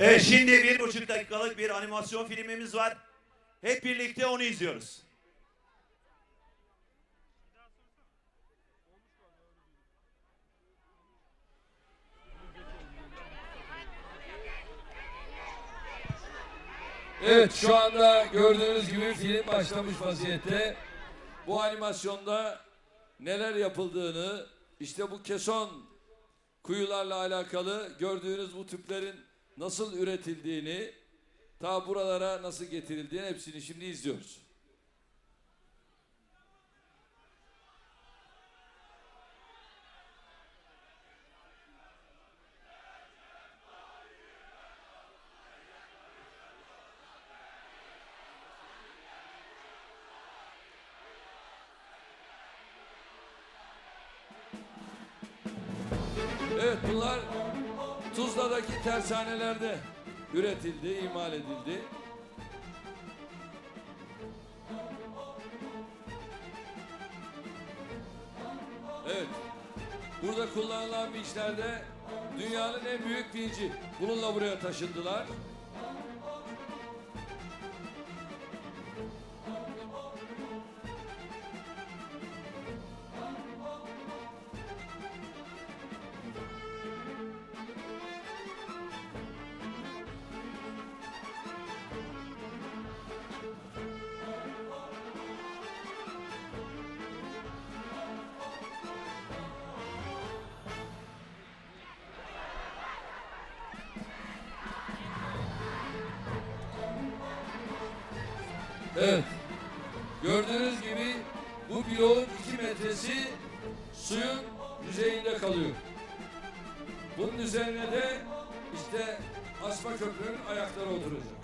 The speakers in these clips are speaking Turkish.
Evet şimdi bir buçuk dakikalık bir animasyon filmimiz var. Hep birlikte onu izliyoruz. Evet şu anda gördüğünüz gibi film başlamış vaziyette. Bu animasyonda neler yapıldığını işte bu keson kuyularla alakalı gördüğünüz bu tüplerin nasıl üretildiğini ta buralara nasıl getirildiğini hepsini şimdi izliyoruz. Evet bunlar Tuzla'daki tersanelerde üretildi, imal edildi. Evet. Burada kullanılan vinçlerde dünyanın en büyük vinci. Bununla buraya taşındılar. Evet. Gördüğünüz gibi bu bloğun iki metresi suyun yüzeyinde kalıyor. Bunun üzerine de işte asma köprünün ayakları oturacak.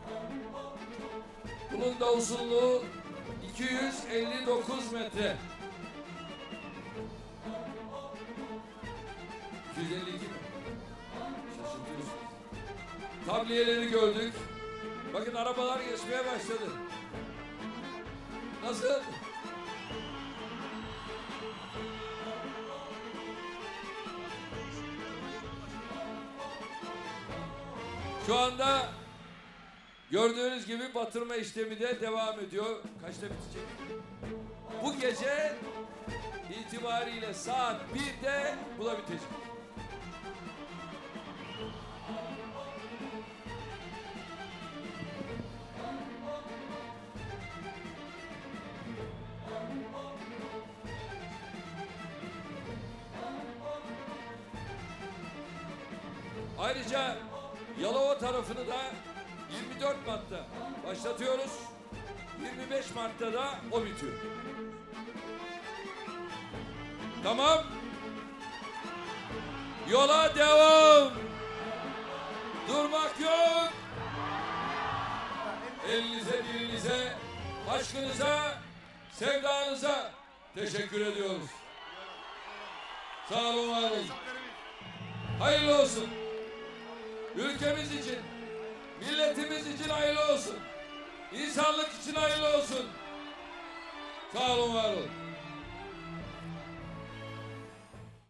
Bunun da uzunluğu 259 metre. 252 mi? Şaşırtıyorsunuz. Tabliyeleri gördük. Bakın arabalar geçmeye başladı. Nasıl? Şu anda gördüğünüz gibi batırma işlemi de devam ediyor. Kaçta bitecek? Bu gece itibariyle saat 1'de bu bitecek. Ayrıca Yalova tarafını da 24 Mart'ta başlatıyoruz. 25 Mart'ta da o bitiyor. Tamam. Yola devam. Durmak yok. Elinize, dilinize, aşkınıza, sevdanıza teşekkür ediyoruz. Sağ olun, var olun. Hayırlı olsun. Ülkemiz için, milletimiz için hayırlı olsun. İnsanlık için hayırlı olsun. Sağ olun, var olun.